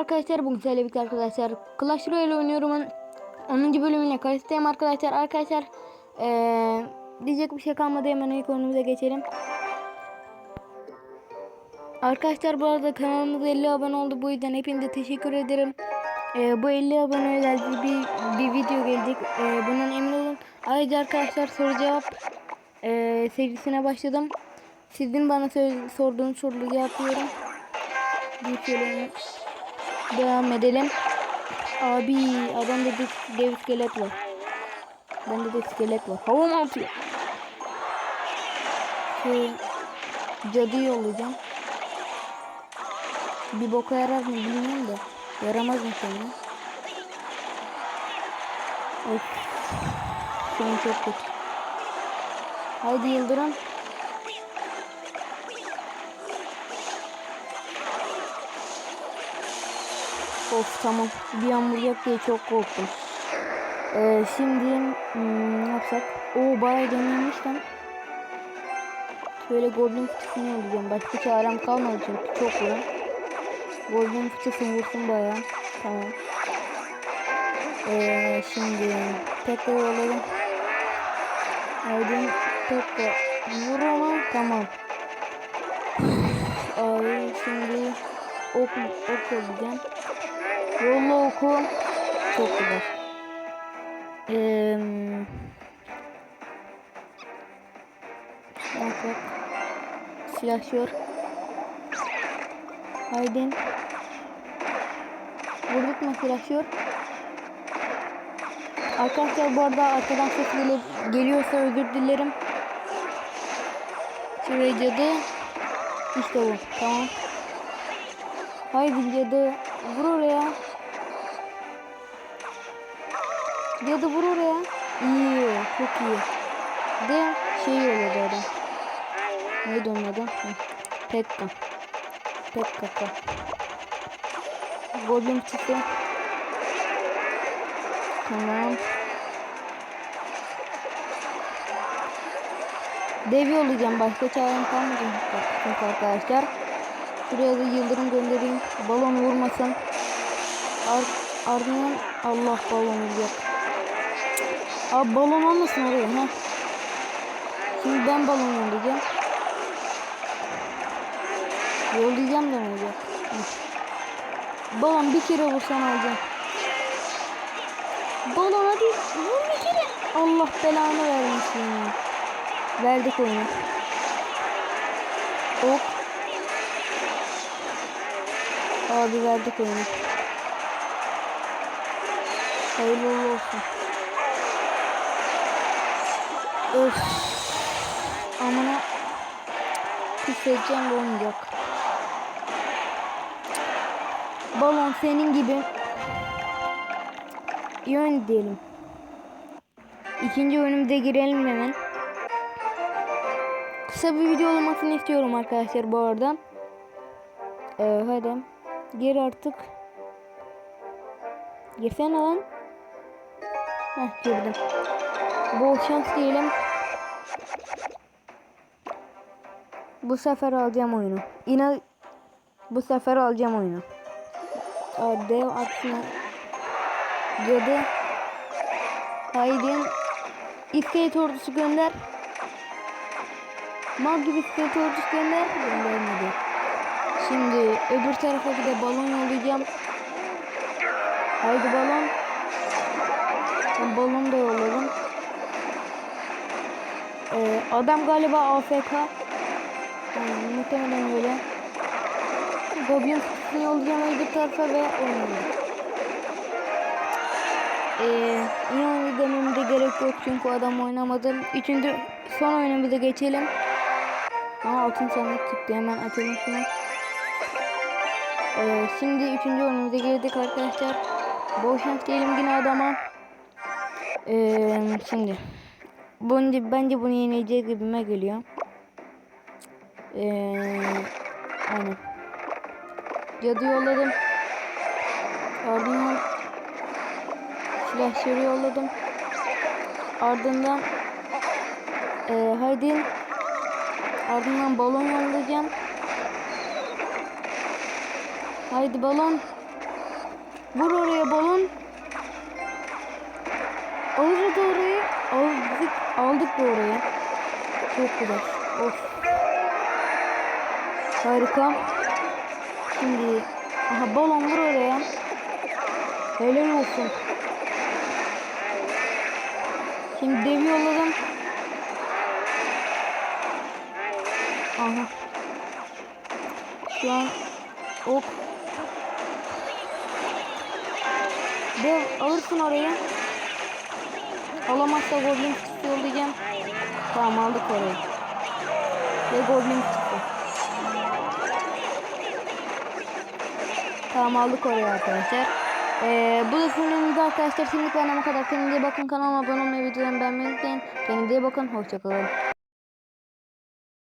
arkadaşlar. Bugün sizlerle birlikte arkadaşlar Clash Royale oynuyorum. 10. bölümüyle karşınızdayım arkadaşlar. Arkadaşlar eee, diyecek bir şey kalmadı. Hemen ilk oyunumuza geçelim. Arkadaşlar bu arada kanalımıza 50 abone oldu. Bu yüzden hepinize teşekkür ederim. Eee, bu 50 abone özel bir, bir video gelecek. Eee, bundan emin olun. Ayrıca arkadaşlar soru cevap eee, serisine başladım. Sizin bana sorduğunuz soruları cevaplıyorum. Bir şöyle devam edelim. Abi adamda bir dev iskelet var. Bende de iskelet var. Hava mı atıyor? Şey, cadı yollayacağım. Bir boka yarar mı bilmiyorum da. Yaramaz mı sonra? Of. Şu an çok kötü. Haydi Yıldırım. Of tamam. Bir an vuracak diye çok korktum. Ee, şimdi hmm, ne yapsak? Oo bayağı denilmiş lan. Şöyle goblin fıçısını alacağım. Başka çarem kalmadı çünkü çok vuran. Goblin fıçısını vursun bayağı. Tamam. Ee, şimdi tekrar alalım. Aydın tekrar vur ona. Tamam. Ay şimdi ok, ok alacağım. Yolla oku. Çok güzel. Eee bak. Silahşör. Haydin. Vurduk mu silahşör? Arkadaşlar bu arada arkadan ses geliyorsa özür dilerim. Şuraya cadı. İşte bu. Tamam. Haydi cadı. Vur oraya. Cadı vur oraya. İyi. Çok iyi. De şey oluyordu adam. Neydi onun adı? Pekka. Pekka. Goblin çıktı. Tamam. Dev yollayacağım. Başka çarem kalmadı. Çünkü arkadaşlar. Şuraya da yıldırım göndereyim. Balon vurmasın. Ar ardından Allah balon vuracak. Abi balon olmasın oraya. ha. Şimdi ben balon yollayacağım. Yollayacağım olacak? Hı. Balon bir kere vursan alacağım. Balon hadi vur bir kere. Allah belanı vermesin ya. Verdik oyunu. Ok. Abi verdik oyunu. Hayırlı olsun. Öf. Amına küfredeceğim de olmayacak. Balon senin gibi yön diyelim. İkinci bölümde girelim hemen. Kısa bir video olmasını istiyorum arkadaşlar bu arada. Ee, hadi. Gir artık. Girsene lan. Heh girdim. Bol şans diyelim. Bu sefer alacağım oyunu. İnan bu sefer alacağım oyunu. Dev aksine cadı Haydin iskelet ordusu gönder. Mal gibi iskelet ordusu gönder. Göndermedi. Şimdi öbür tarafa bir de balon yollayacağım. Haydi balon. Ben balon da yolladım. Ee, adam galiba AFK. Yani muhtemelen öyle. Goblin kutusunu yollayacağım öbür tarafa ve oynayacağım. Ee, dememe de gerek yok çünkü adam oynamadı. Üçüncü son oyunumuza geçelim. Ama altın sandık çıktı hemen açalım şunu. Ee, şimdi üçüncü oyunumuza girdik arkadaşlar. Bol şans diyelim yine adama. Ee, şimdi bence, bence bunu yeneceği gibime geliyor. Ee, aynen. Cadı yolladım. Ardından silahşörü yolladım. Ardından ee, haydi ardından balon yollayacağım. Haydi balon. Vur oraya balon. Alırız orayı. Aldık, aldık da oraya. Çok güzel. Of. Harika. Şimdi aha balon vur oraya. Helal olsun. Şimdi dev yolladım. Aha. Şu an ok. Dev alırsın orayı. Alamazsa Goblin çıktı yollayacağım. Tamam aldık orayı. Ve Goblin çıktı. Tamam aldık orayı arkadaşlar. Ee, bu da filmimizde arkadaşlar. Şimdi bana kadar kendinize bakın. Kanalıma abone olmayı, videolarımı beğenmeyi unutmayın. Kendinize bakın. Hoşçakalın.